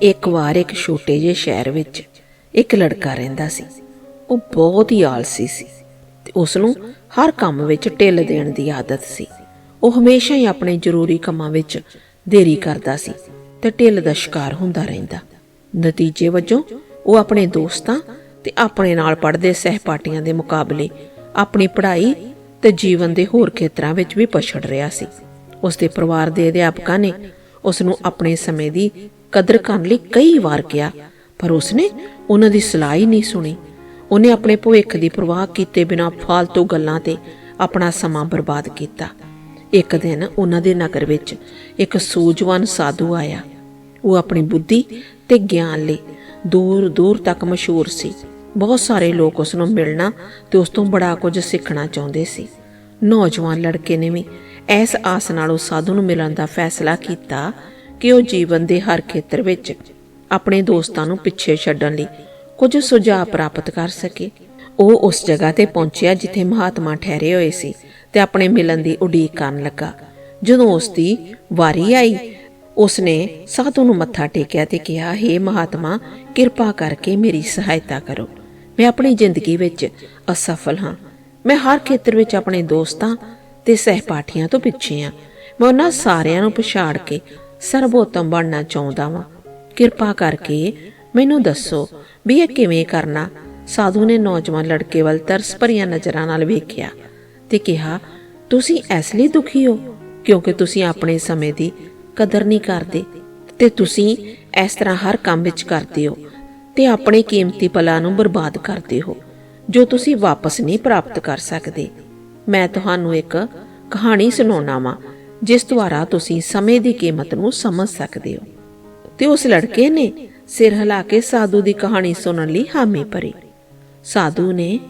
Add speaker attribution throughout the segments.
Speaker 1: ਇੱਕ ਵਾਰ ਇੱਕ ਛੋਟੇ ਜਿਹੇ ਸ਼ਹਿਰ ਵਿੱਚ ਇੱਕ ਲੜਕਾ ਰਹਿੰਦਾ ਸੀ। ਉਹ ਬਹੁਤ ਹੀ ਆਲਸੀ ਸੀ ਤੇ ਉਸ ਨੂੰ ਹਰ ਕੰਮ ਵਿੱਚ ਢਿੱਲ ਦੇਣ ਦੀ ਆਦਤ ਸੀ। ਉਹ ਹਮੇਸ਼ਾ ਹੀ ਆਪਣੇ ਜ਼ਰੂਰੀ ਕੰਮਾਂ ਵਿੱਚ ਦੇਰੀ ਕਰਦਾ ਸੀ ਤੇ ਢਿੱਲ ਦਾ ਸ਼ਿਕਾਰ ਹੁੰਦਾ ਰਹਿੰਦਾ। ਨਤੀਜੇ ਵਜੋਂ ਉਹ ਆਪਣੇ ਦੋਸਤਾਂ ਤੇ ਆਪਣੇ ਨਾਲ ਪੜ੍ਹਦੇ ਸਹਿਪਾਠੀਆਂ ਦੇ ਮੁਕਾਬਲੇ ਆਪਣੀ ਪੜ੍ਹਾਈ ਤੇ ਜੀਵਨ ਦੇ ਹੋਰ ਖੇਤਰਾਂ ਵਿੱਚ ਵੀ ਪਛੜ ਰਿਹਾ ਸੀ। ਉਸ ਦੇ ਪਰਿਵਾਰ ਦੇ ਅਧਿਆਪਕਾਂ ਨੇ ਉਸ ਨੂੰ ਆਪਣੇ ਸਮੇਂ ਦੀ ਕਦਰ ਕਰਨ ਲਈ ਕਈ ਵਾਰ ਕਿਹਾ, ਪਰ ਉਸਨੇ ਉਹਨਾਂ ਦੀ ਸਲਾਹ ਹੀ ਨਹੀਂ ਸੁਣੀ। ਉਹਨੇ ਆਪਣੇ ਭਵਿੱਖ ਦੀ ਪਰਵਾਹ ਕੀਤੇ ਬਿਨਾਂ ਫालतू ਗੱਲਾਂ ਤੇ ਆਪਣਾ ਸਮਾਂ ਬਰਬਾਦ ਕੀਤਾ। ਇੱਕ ਦਿਨ ਉਹਨਾਂ ਦੇ ਨਗਰ ਵਿੱਚ ਇੱਕ ਸੂਝਵਾਨ ਸਾਧੂ ਆਇਆ। ਉਹ ਆਪਣੀ ਬੁੱਧੀ ਤੇ ਗਿਆਨ ਲਈ ਦੂਰ ਦੂਰ ਤੱਕ ਮਸ਼ਹੂਰ ਸੀ। ਬਹੁਤ ਸਾਰੇ ਲੋਕ ਉਸ ਨੂੰ ਮਿਲਣਾ ਤੇ ਉਸ ਤੋਂ ਬੜਾ ਕੁਝ ਸਿੱਖਣਾ ਚਾਹੁੰਦੇ ਸੀ। ਨੌਜਵਾਨ ਲੜਕੇ ਨੇ ਵੀ ਇਸ ਆਸ ਨਾਲ ਉਸ ਸਾਧੂ ਨੂੰ ਮਿਲਣ ਦਾ ਫੈਸਲਾ ਕੀਤਾ ਕਿ ਉਹ ਜੀਵਨ ਦੇ ਹਰ ਖੇਤਰ ਵਿੱਚ ਆਪਣੇ ਦੋਸਤਾਂ ਨੂੰ ਪਿੱਛੇ ਛੱਡਣ ਲਈ ਕੁਝ ਸੁਝਾਅ ਪ੍ਰਾਪਤ ਕਰ ਸਕੇ? ਉਹ ਉਸ ਜਗ੍ਹਾ ਤੇ ਪਹੁੰਚਿਆ ਜਿੱਥੇ ਮਹਾਤਮਾ ਠਹਿਰੇ ਹੋਏ ਸੀ ਤੇ ਆਪਣੇ ਮਿਲਣ ਦੀ ਉਡੀਕ ਕਰਨ ਲੱਗਾ। ਜਦੋਂ ਉਸ ਦੀ ਵਾਰੀ ਆਈ, ਉਸਨੇ ਸਾਧੂ ਨੂੰ ਮੱਥਾ ਟੇਕਿਆ ਤੇ ਕਿਹਾ हे ਮਹਾਤਮਾ, ਕਿਰਪਾ ਕਰਕੇ ਮੇਰੀ ਸਹਾਇਤਾ ਕਰੋ। ਮੈਂ ਆਪਣੀ ਜ਼ਿੰਦਗੀ ਵਿੱਚ ਅਸਫਲ ਹਾਂ। ਮੈਂ ਹਰ ਖੇਤਰ ਵਿੱਚ ਆਪਣੇ ਦੋਸਤਾਂ ਤੇ ਸਹਿਪਾਠੀਆਂ ਤੋਂ ਪਿੱਛੇ ਹਾਂ। ਮੈਂ ਉਹਨਾਂ ਸਾਰਿਆਂ ਨੂੰ ਪਛਾੜ ਕੇ ਸਰਬੋਤਮ ਬਣਨਾ ਚਾਹੁੰਦਾ ਵਾਂ। ਕਿਰਪਾ ਕਰਕੇ ਮੈਨੂੰ ਦੱਸੋ ਵੀ ਇਹ ਕਿਵੇਂ ਕਰਨਾ। ਸਾਧੂ ਨੇ ਨੌਜਵਾਨ ਲੜਕੇ ਵੱਲ ਤਰਸ ਭਰੀਆਂ ਨਜ਼ਰਾਂ ਨਾਲ ਵੇਖਿਆ ਤੇ ਕਿਹਾ, ਤੁਸੀਂ ਇਸ ਲਈ ਦੁਖੀ ਹੋ? ਕਿਉਂਕਿ ਤੁਸੀਂ ਆਪਣੇ ਸਮੇਂ ਦੀ ਕਦਰ ਨਹੀਂ ਕਰਦੇ ਤੇ ਤੁਸੀਂ ਇਸ ਤਰ੍ਹਾਂ ਹਰ ਕੰਮ ਵਿੱਚ ਕਰਦੇ ਹੋ ਤੇ ਆਪਣੇ ਕੀਮਤੀ ਪਲਾਂ ਨੂੰ ਬਰਬਾਦ ਕਰਦੇ ਹੋ, ਜੋ ਤੁਸੀਂ ਵਾਪਸ ਨਹੀਂ ਪ੍ਰਾਪਤ ਕਰ ਸਕਦੇ। ਮੈਂ ਤੁਹਾਨੂੰ ਇੱਕ ਕਹਾਣੀ ਸੁਣਾਉਣਾ ਵਾਂ। ਜਿਸ ਦੁਆਰਾ ਤੁਸੀਂ ਸਮੇਂ ਦੀ ਕੀਮਤ ਨੂੰ ਸਮਝ ਸਕਦੇ ਹੋ। ਤੇ ਉਸ ਲੜਕੇ ਨੇ ਸਿਰ ਹਿਲਾ ਕੇ ਸਾਧੂ ਦੀ ਕਹਾਣੀ ਸੁਣਨ ਲਈ ਹਾਮੀ ਭਰੀ। ਸਾਧੂ ਨੇ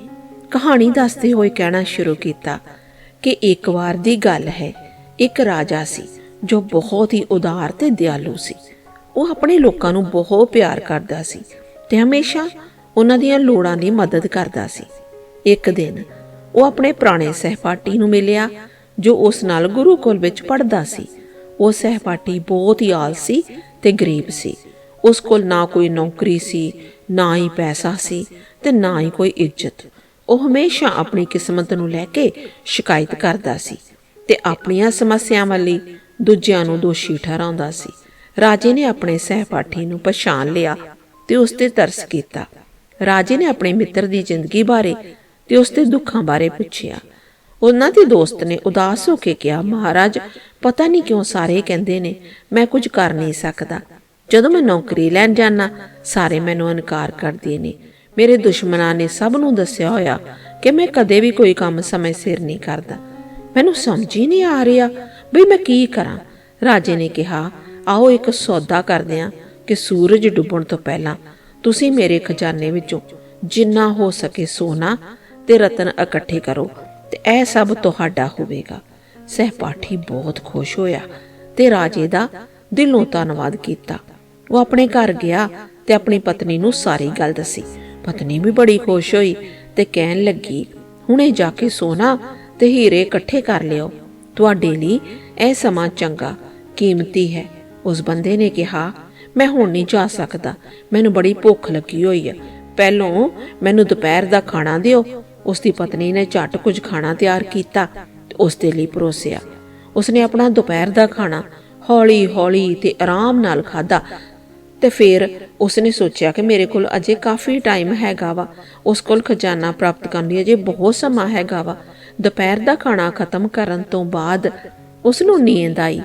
Speaker 1: ਕਹਾਣੀ ਦੱਸਦੇ ਹੋਏ ਕਹਿਣਾ ਸ਼ੁਰੂ ਕੀਤਾ ਕਿ ਇੱਕ ਵਾਰ ਦੀ ਗੱਲ ਹੈ, ਇੱਕ ਰਾਜਾ ਸੀ ਜੋ ਬਹੁਤ ਹੀ ਉਦਾਰ ਤੇ ਦਿਆਲੂ ਸੀ। ਉਹ ਆਪਣੇ ਲੋਕਾਂ ਨੂੰ ਬਹੁਤ ਪਿਆਰ ਕਰਦਾ ਸੀ ਤੇ ਹਮੇਸ਼ਾ ਉਹਨਾਂ ਦੀਆਂ ਲੋੜਾਂ ਦੀ ਮਦਦ ਕਰਦਾ ਸੀ। ਇੱਕ ਦਿਨ ਉਹ ਆਪਣੇ ਪੁਰਾਣੇ ਸਹਿਪਾਠੀ ਨੂੰ ਮਿਲਿਆ ਜੋ ਉਸ ਨਾਲ ਗੁਰੂਕੁਲ ਵਿੱਚ ਪੜ੍ਹਦਾ ਸੀ। ਉਹ ਸਹਿਪਾਠੀ ਬਹੁਤ ਹੀ ਆਲਸੀ ਤੇ ਗਰੀਬ ਸੀ। ਉਸ ਕੋਲ ਨਾ ਕੋਈ ਨੌਕਰੀ ਸੀ, ਨਾ ਹੀ ਪੈਸਾ ਸੀ ਤੇ ਨਾ ਹੀ ਕੋਈ ਇੱਜ਼ਤ। ਉਹ ਹਮੇਸ਼ਾ ਆਪਣੀ ਕਿਸਮਤ ਨੂੰ ਲੈ ਕੇ ਸ਼ਿਕਾਇਤ ਕਰਦਾ ਸੀ ਤੇ ਆਪਣੀਆਂ ਸਮੱਸਿਆਵਾਂ ਲਈ ਦੂਜਿਆਂ ਨੂੰ ਦੋਸ਼ੀ ਠਹਿਰਾਉਂਦਾ ਸੀ। ਰਾਜੇ ਨੇ ਆਪਣੇ ਸਹਿਪਾਠੀ ਨੂੰ ਪਛਾਣ ਲਿਆ ਤੇ ਉਸ ਤੇ ਤਰਸ ਕੀਤਾ। ਰਾਜੇ ਨੇ ਆਪਣੇ ਮਿੱਤਰ ਦੀ ਜ਼ਿੰਦਗੀ ਬਾਰੇ ਤੇ ਉਸ ਦੇ ਦੁੱਖਾਂ ਬਾਰੇ ਪੁੱਛਿਆ। ਉਹਨਾਂ ਦੇ ਦੋਸਤ ਨੇ ਉਦਾਸ ਹੋ ਕੇ ਕਿਹਾ, ਮਹਾਰਾਜ, ਪਤਾ ਨਹੀਂ ਕਿਉਂ ਸਾਰੇ ਕਹਿੰਦੇ ਨੇ, ਮੈਂ ਕੁਝ ਕਰ ਨਹੀਂ ਸਕਦਾ। ਜਦੋਂ ਮੈਂ ਨੌਕਰੀ ਲੈਣ ਜਾਣਾ ਸਾਰੇ ਮੈਨੂੰ ਇਨਕਾਰ ਕਰਦੇ ਨੇ। ਮੇਰੇ ਦੁਸ਼ਮਣਾਂ ਨੇ ਸਭ ਨੂੰ ਦੱਸਿਆ ਹੋਇਆ ਕਿ ਮੈਂ ਕਦੇ ਵੀ ਕੋਈ ਕੰਮ ਸਮੇਂ ਸਿਰ ਨਹੀਂ ਕਰਦਾ। ਮੈਨੂੰ ਸਮਝ ਹੀ ਨਹੀਂ ਆ ਰਿਹਾ ਬਈ ਮੈਂ ਕੀ ਕਰਾਂ। ਰਾਜੇ ਨੇ ਕਿਹਾ, ਆਓ ਇੱਕ ਸੌਦਾ ਕਰਦੇ ਹਾਂ ਕਿ ਸੂਰਜ ਡੁੱਬਣ ਤੋਂ ਪਹਿਲਾਂ ਤੁਸੀਂ ਮੇਰੇ ਖਜ਼ਾਨੇ ਵਿੱਚੋਂ ਜਿੰਨਾ ਹੋ ਸਕੇ ਸੋਨਾ ਤੇ ਰਤਨ ਇਕੱਠੇ ਕਰੋ। ਤੇ ਇਹ ਸਭ ਤੁਹਾਡਾ ਹੋਵੇਗਾ। ਸਹਿਪਾਠੀ ਬਹੁਤ ਖੁਸ਼ ਹੋਇਆ ਤੇ ਰਾਜੇ ਦਾ ਦਿਲੋਂ ਧੰਨਵਾਦ ਕੀਤਾ। ਉਹ ਆਪਣੇ ਘਰ ਗਿਆ ਤੇ ਆਪਣੀ ਪਤਨੀ ਨੂੰ ਸਾਰੀ ਗੱਲ ਦੱਸੀ। ਪਤਨੀ ਵੀ ਬੜੀ ਖੁਸ਼ ਹੋਈ ਤੇ ਕਹਿਣ ਲੱਗੀ, ਹੁਣੇ ਜਾ ਕੇ ਸੋਨਾ ਤੇ ਹੀਰੇ ਇਕੱਠੇ ਕਰ ਲਿਓ। ਤੁਹਾਡੇ ਲਈ ਇਹ ਸਮਾਂ ਚੰਗਾ, ਕੀਮਤੀ ਹੈ। ਉਸ ਬੰਦੇ ਨੇ ਕਿਹਾ, ਮੈਂ ਹੁਣ ਨਹੀਂ ਜਾ ਸਕਦਾ। ਮੈਨੂੰ ਬੜੀ ਭੁੱਖ ਲੱਗੀ ਹੋਈ ਹੈ ਪਹਿਲੋਂ ਮੈਨੂੰ ਦੁਪਹਿਰ ਦਾ ਖਾਣਾ ਦਿਓ। ਉਸ ਦੀ ਪਤਨੀ ਨੇ ਝਟ ਕੁਝ ਖਾਣਾ ਤਿਆਰ ਕੀਤਾ ਤੇ ਉਸ ਦੇ ਲਈ ਪਰੋਸਿਆ। ਉਸਨੇ ਆਪਣਾ ਦੁਪਹਿਰ ਦਾ ਖਾਣਾ ਹੌਲੀ-ਹੌਲੀ ਤੇ ਆਰਾਮ ਨਾਲ ਖਾਦਾ ਤੇ ਫਿਰ ਉਸਨੇ ਸੋਚਿਆ ਕਿ ਮੇਰੇ ਕੋਲ ਅਜੇ ਕਾਫੀ ਟਾਈਮ ਹੈਗਾ ਵਾ। ਉਸ ਕੋਲ ਖਜ਼ਾਨਾ ਪ੍ਰਾਪਤ ਕਰਨ ਲਈ ਅਜੇ ਬਹੁਤ ਸਮਾਂ ਹੈਗਾ ਵਾ। ਦੁਪਹਿਰ ਦਾ ਖਾਣਾ ਖਤਮ ਕਰਨ ਤੋਂ ਬਾਅਦ ਉਸ ਨੂੰ ਨੀਂਦ ਆਈ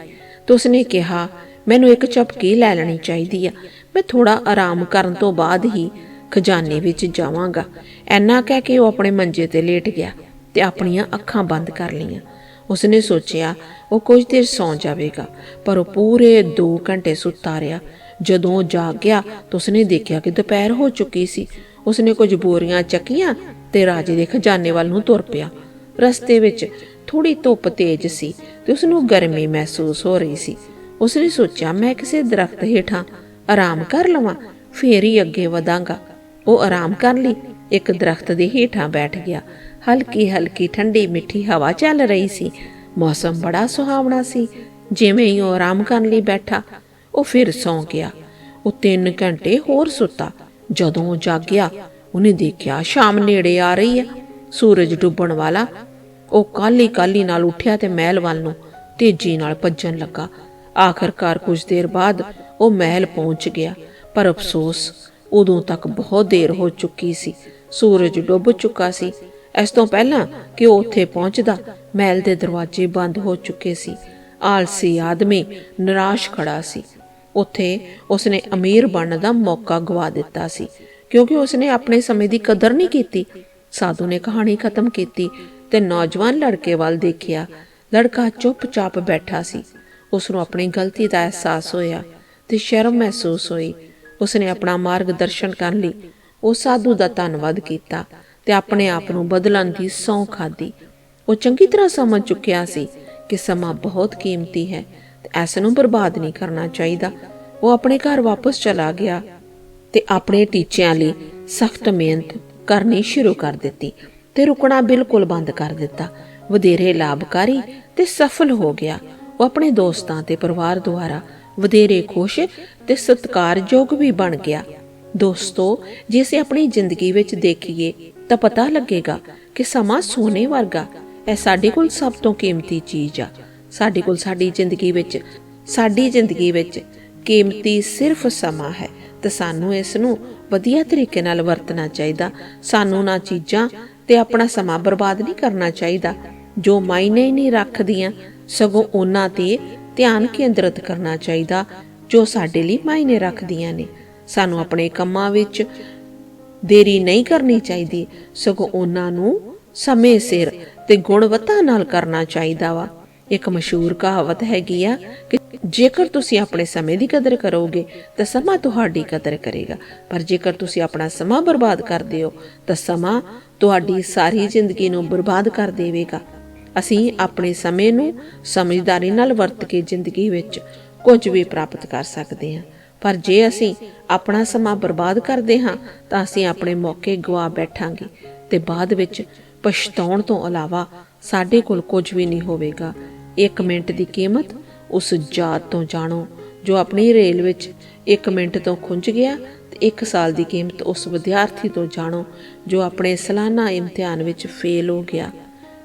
Speaker 1: ਤੇ ਉਸਨੇ ਕਿਹਾ, ਮੈਨੂੰ ਇੱਕ ਝਪਕੀ ਲੈ ਲੈਣੀ ਚਾਹੀਦੀ ਆ। ਮੈਂ ਥੋੜਾ ਆਰਾਮ ਕਰਨ ਤੋਂ ਬਾਅਦ ਹੀ ਖਜ਼ਾਨੇ ਵਿੱਚ ਜਾਵਾਂਗਾ। ਐਨਾ ਕਹਿ ਕੇ ਉਹ ਆਪਣੇ ਮੰਜੇ ਤੇ ਲੇਟ ਗਿਆ ਤੇ ਆਪਣੀਆਂ ਅੱਖਾਂ ਬੰਦ ਕਰ ਲਈਆਂ। ਉਸਨੇ ਸੋਚਿਆ, ਉਹ ਕੁਝ ਦੇਰ ਸੌਂ ਜਾਵੇਗਾ, ਪਰ ਉਹ ਪੂਰੇ 2 ਘੰਟੇ ਸੁੱਤਾ ਰਿਹਾ। ਜਦੋਂ ਉਹ ਜਾਗ ਗਿਆ ਤਾਂ ਉਸਨੇ ਦੇਖਿਆ ਕਿ ਦੁਪਹਿਰ ਹੋ ਚੁੱਕੀ ਸੀ। ਉਸਨੇ ਕੁਝ ਬੋਰੀਆਂ ਚੱਕੀਆਂ ਤੇ ਰਾਜੇ ਦੇ ਖਜ਼ਾਨੇ ਵੱਲ ਨੂੰ ਤੁਰ ਪਿਆ। ਰਸਤੇ ਵਿੱਚ ਥੋੜੀ ਧੁੱਪ ਤੇਜ਼ ਸੀ ਤੇ ਉਸਨੂੰ ਗਰਮੀ ਮਹਿਸੂਸ ਹੋ ਰਹੀ ਸੀ। ਉਸਨੇ ਸੋਚਿਆ, ਮੈਂ ਕਿਸੇ ਦਰਖਤ ਹੇਠਾਂ ਆਰਾਮ ਕਰ ਲਵਾਂ, ਫੇਰ ਹੀ ਅੱਗੇ ਵਧਾਂਗਾ। ਉਹ ਆਰਾਮ ਕਰਨ ਲਈ। ਇੱਕ ਦਰਖਤ ਦੇ ਹੇਠਾਂ ਬੈਠ ਗਿਆ। ਹਲਕੀ ਹਲਕੀ ਠੰਡੀ ਮਿੱਠੀ ਹਵਾ ਚੱਲ ਰਹੀ ਸੀ। ਮੌਸਮ ਬੜਾ ਸੁਹਾਵਣਾ ਸੀ। ਜਿਵੇਂ ਹੀ ਉਹ ਆਰਾਮ ਕਰਨ ਲਈ ਬੈਠਾ, ਉਹ ਫਿਰ ਸੌਂ ਗਿਆ। ਉਹ 3 ਘੰਟੇ ਹੋਰ ਸੁੱਤਾ। ਜਦੋਂ ਉਹ ਜਾਗਿਆ ਉਹਨੇ ਦੇਖਿਆ ਸ਼ਾਮ ਨੇੜੇ ਆ ਰਹੀ ਹੈ। ਸੂਰਜ ਡੁੱਬਣ ਵਾਲਾ। ਉਹ ਕਾਲੀ ਕਾਲੀ ਨਾਲ ਉੱਠਿਆ ਤੇ ਮਹਿਲ ਵੱਲ ਨੂੰ ਤੇਜ਼ੀ ਨਾਲ ਭੱਜਣ ਲੱਗਾ। ਆਖਰਕਾਰ ਕੁਝ ਦੇਰ ਬਾਅਦ ਉਹ ਮਹਿਲ ਪਹੁੰਚ ਗਿਆ। ਪਰ ਅਫਸੋਸ ਉਦੋਂ ਤੱਕ ਬਹੁਤ ਦੇਰ ਹੋ ਚੁੱਕੀ ਸੀ। ਸੂਰਜ ਡੁੱਬ ਚੁੱਕਾ ਸੀ। ਇਸ ਤੋਂ ਪਹਿਲਾਂ ਕਿ ਉਹ ਉੱਥੇ ਪਹੁੰਚਦਾ, ਮਹਿਲ ਦੇ ਦਰਵਾਜ਼ੇ ਬੰਦ ਹੋ ਚੁੱਕੇ ਸੀ। ਆਲਸੀ ਆਦਮੀ ਨਿਰਾਸ਼ ਖੜਾ ਸੀ। ਉੱਥੇ ਉਸਨੇ ਅਮੀਰ ਬਣਨ ਦਾ ਮੌਕਾ ਗਵਾ ਦਿੱਤਾ ਸੀ, ਕਿਉਂਕਿ ਉਸਨੇ ਆਪਣੇ ਸਮੇਂ ਦੀ ਕਦਰ ਨਹੀਂ ਕੀਤੀ। ਸਾਧੂ ਨੇ ਕਹਾਣੀ ਖਤਮ ਕੀਤੀ ਤੇ ਨੌਜਵਾਨ ਲੜਕੇ ਵੱਲ ਦੇਖਿਆ। ਲੜਕਾ ਚੁੱਪਚਾਪ ਬੈਠਾ ਸੀ। ਉਸ ਨੂੰ ਆਪਣੀ ਗਲਤੀ ਦਾ ਅਹਿਸਾਸ ਹੋਇਆ ਤੇ ਸ਼ਰਮ ਮਹਿਸੂਸ ਹੋਈ। ਉਸਨੇ ਆਪਣਾ ਮਾਰਗ ਦਰਸ਼ਨ ਕਰਨ ਲਈ। ਉਹ ਸਾਧੂ ਦਾ ਧੰਨਵਾਦ ਕੀਤਾ ਤੇ ਆਪਣੇ ਆਪ ਨੂੰ ਬਦਲਣ ਦੀ ਸਹੁੰ ਖਾਦੀ ਉਹ ਚੰਗੀ ਤਰ੍ਹਾਂ ਸਮਝ ਚੁੱਕਿਆ ਸੀ ਕਿ ਸਮਾਂ ਬਹੁਤ ਕੀਮਤੀ ਹੈ ਤੇ ਇਸ ਨੂੰ ਬਰਬਾਦ ਨਹੀਂ ਕਰਨਾ ਚਾਹੀਦਾ। ਉਹ ਆਪਣੇ ਘਰ ਵਾਪਸ ਚਲਾ ਗਿਆ ਤੇ ਆਪਣੇ ਟੀਚਿਆਂ ਲਈ ਸਖਤ ਮਿਹਨਤ ਕਰਨੀ ਸ਼ੁਰੂ ਕਰ ਦਿੱਤੀ ਤੇ ਰੁਕਣਾ ਬਿਲਕੁਲ ਬੰਦ ਕਰ ਦਿੱਤਾ। ਵਧੇਰੇ ਲਾਭਕਾਰੀ ਤੇ ਸਫਲ ਹੋ ਗਿਆ। ਉਹ ਆਪਣੇ ਦੋਸਤਾਂ ਤੇ ਪਰਿਵਾਰ ਦੁਆਰਾ ਵਧੇਰੇ ਖੁਸ਼ ਤੇ ਸਤਿਕਾਰਯੋਗ ਵੀ ਬਣ ਗਿਆ। ਦੋਸਤੋ, ਜੇ ਅਸੀਂ ਆਪਣੀ ਜ਼ਿੰਦਗੀ ਵਿੱਚ ਦੇਖੀਏ, ਤਾਂ ਪਤਾ ਲੱਗੇਗਾ ਕਿ ਸਮਾਂ ਸੋਨੇ ਵਰਗਾ, ਇਹ ਸਾਡੇ ਕੋਲ ਸਭ ਤੋਂ ਕੀਮਤੀ ਚੀਜ਼ ਆ। ਸਾਡੇ ਕੋਲ ਸਾਡੀ ਜ਼ਿੰਦਗੀ ਵਿੱਚ, ਸਾਡੀ ਜ਼ਿੰਦਗੀ ਵਿੱਚ ਕੀਮਤੀ ਸਿਰਫ ਸਮਾਂ ਹੈ। ਤੇ ਸਾਨੂੰ ਇਸ ਨੂੰ ਵਧੀਆ ਤਰੀਕੇ ਨਾਲ ਵਰਤਣਾ ਚਾਹੀਦਾ। ਸਾਨੂੰ ਨਾ ਚੀਜ਼ਾਂ ਤੇ ਆਪਣਾ ਸਮਾਂ ਬਰਬਾਦ ਨਹੀਂ ਕਰਨਾ ਚਾਹੀਦਾ। ਜੋ ਮਾਇਨੇ ਹੀ ਨਹੀਂ ਰੱਖਦੀਆਂ ਸਗੋਂ ਉਹਨਾਂ ਤੇ ਧਿਆਨ ਕੇਂਦਰਿਤ ਕਰਨਾ ਚਾਹੀਦਾ, ਜੋ ਸਾਡੇ ਲਈ ਮਾਇਨੇ ਰੱਖਦੀਆਂ ਨੇ। ਸਾਨੂੰ ਆਪਣੇ ਕੰਮਾਂ ਵਿੱਚ ਦੇਰੀ ਨਹੀਂ ਕਰਨੀ ਚਾਹੀਦੀ, ਸਗੋਂ ਉਹਨਾਂ ਨੂੰ ਸਮੇਂ ਸਿਰ ਤੇ ਗੁਣਵੱਤਾ ਨਾਲ ਕਰਨਾ ਚਾਹੀਦਾ ਵਾ। ਇੱਕ ਮਸ਼ਹੂਰ ਕਹਾਵਤ ਹੈਗੀ ਆ ਕਿ ਜੇਕਰ ਤੁਸੀਂ ਆਪਣੇ ਸਮੇਂ ਦੀ ਕਦਰ ਕਰੋਗੇ, ਤਾਂ ਸਮਾਂ ਤੁਹਾਡੀ ਕਦਰ ਕਰੇਗਾ। ਪਰ ਜੇਕਰ ਤੁਸੀਂ ਆਪਣਾ ਸਮਾਂ ਬਰਬਾਦ ਕਰਦੇ ਹੋ, ਤਾਂ ਸਮਾਂ ਤੁਹਾਡੀ ਸਾਰੀ ਜ਼ਿੰਦਗੀ ਨੂੰ ਬਰਬਾਦ ਕਰ ਦੇਵੇਗਾ। ਅਸੀਂ ਆਪਣੇ ਸਮੇਂ ਨੂੰ ਸਮਝਦਾਰੀ ਨਾਲ ਵਰਤ ਕੇ ਜ਼ਿੰਦਗੀ ਵਿੱਚ ਕੁਝ ਵੀ ਪ੍ਰਾਪਤ ਕਰ ਸਕਦੇ ਹਾਂ। ਪਰ ਜੇ ਅਸੀਂ ਆਪਣਾ ਸਮਾਂ ਬਰਬਾਦ ਕਰਦੇ ਹਾਂ, ਤਾਂ ਅਸੀਂ ਆਪਣੇ ਮੌਕੇ ਗਵਾ ਬੈਠਾਂਗੇ ਤੇ ਬਾਅਦ ਵਿੱਚ ਪਛਤਾਉਣ ਤੋਂ ਇਲਾਵਾ ਸਾਡੇ ਕੋਲ ਕੁਝ ਵੀ ਨਹੀਂ ਹੋਵੇਗਾ। 1 ਮਿੰਟ ਦੀ ਕੀਮਤ ਉਸ ਜਾਤ ਤੋਂ ਜਾਣੋ, ਜੋ ਆਪਣੀ ਰੇਲ ਵਿੱਚ 1 ਮਿੰਟ ਤੋਂ ਖੁੰਝ ਗਿਆ ਤੇ 1 ਸਾਲ ਦੀ ਕੀਮਤ ਉਸ ਵਿਦਿਆਰਥੀ ਤੋਂ ਜਾਣੋ, ਜੋ ਆਪਣੇ ਸਾਲਾਨਾ ਇਮਤਿਹਾਨ ਵਿੱਚ ਫੇਲ ਹੋ ਗਿਆ।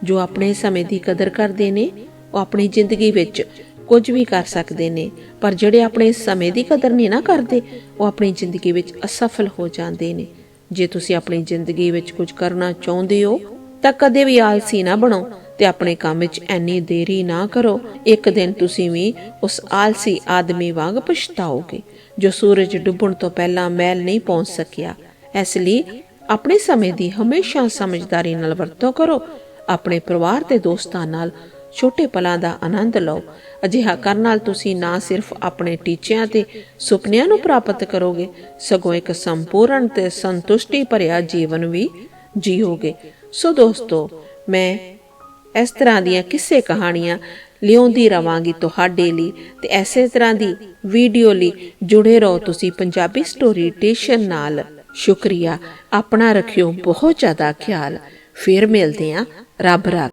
Speaker 1: ਜੋ ਆਪਣੇ ਸਮੇਂ ਦੀ ਕਦਰ ਕਰਦੇ ਨੇ, ਉਹ ਆਪਣੀ ਜ਼ਿੰਦਗੀ ਵਿੱਚ ਕੁਝ ਵੀ ਕਰ ਸਕਦੇ ਨੇ। ਪਰ ਜਿਹੜੇ ਆਪਣੇ ਸਮੇਂ ਦੀ ਕਦਰ ਨਹੀਂ ਨਾ ਕਰਦੇ, ਉਹ ਆਪਣੀ ਜ਼ਿੰਦਗੀ ਵਿੱਚ ਅਸਫਲ ਹੋ ਜਾਂਦੇ ਨੇ। ਜੇ ਤੁਸੀਂ ਆਪਣੀ ਜ਼ਿੰਦਗੀ ਵਿੱਚ ਕੁਝ ਕਰਨਾ ਚਾਹੁੰਦੇ ਹੋ, ਤਾਂ ਕਦੇ ਵੀ ਆਲਸੀ ਨਾ ਬਣੋ ਤੇ ਆਪਣੇ ਕੰਮ ਵਿੱਚ ਐਨੀ ਦੇਰੀ ਨਾ ਕਰੋ। ਇੱਕ ਦਿਨ ਤੁਸੀਂ ਵੀ ਉਸ ਆਲਸੀ ਆਦਮੀ ਵਾਂਗ ਪਛਤਾਓਗੇ, ਜੋ ਸੂਰਜ ਡੁੱਬਣ ਤੋਂ ਪਹਿਲਾਂ ਮਹਿਲ ਨਹੀਂ ਪਹੁੰਚ ਸਕਿਆ। ਇਸ ਲਈ ਆਪਣੇ ਸਮੇਂ ਦੀ ਹਮੇਸ਼ਾ ਸਮਝਦਾਰੀ ਨਾਲ ਵਰਤੋਂ ਕਰੋ ਆਪਣੇ ਪਰਿਵਾਰ ਤੇ ਦੋਸਤਾਂ ਨਾਲ ਛੋਟੇ ਪਲਾਂ ਦਾ ਆਨੰਦ ਲਓ। ਅਜਿਹਾ ਕਰਨ ਨਾਲ ਤੁਸੀਂ ਨਾ ਸਿਰਫ ਆਪਣੇ ਟੀਚਿਆਂ ਤੇ ਸੁਪਨਿਆਂ ਨੂੰ ਪ੍ਰਾਪਤ ਕਰੋਗੇ, ਸਗੋਂ ਇੱਕ ਸੰਪੂਰਨ ਤੇ ਸੰਤੁਸ਼ਟੀ ਭਰਿਆ ਜੀਵਨ ਵੀ ਜੀਓਗੇ। ਸੋ ਦੋਸਤੋ, ਮੈਂ ਇਸ ਤਰ੍ਹਾਂ ਦੀਆਂ ਕਿਸੇ ਕਹਾਣੀਆਂ ਲਿਆਉਂਦੀ ਰਵਾਂਗੀ ਤੁਹਾਡੇ ਲਈ ਤੇ ਐਸੇ ਤਰ੍ਹਾਂ ਦੀ ਵੀਡੀਓ ਲਈ ਜੁੜੇ ਰਹੋ ਤੁਸੀਂ ਪੰਜਾਬੀ ਸਟੋਰੀ ਟੇਸ਼ਨ ਨਾਲ। ਸ਼ੁਕਰੀਆ। ਆਪਣਾ ਰੱਖਿਓ ਬਹੁਤ ਜ਼ਿਆਦਾ ਖਿਆਲ। ਫਿਰ ਮਿਲਦੇ ਆਂ ਰੱਬ ਰਾਤ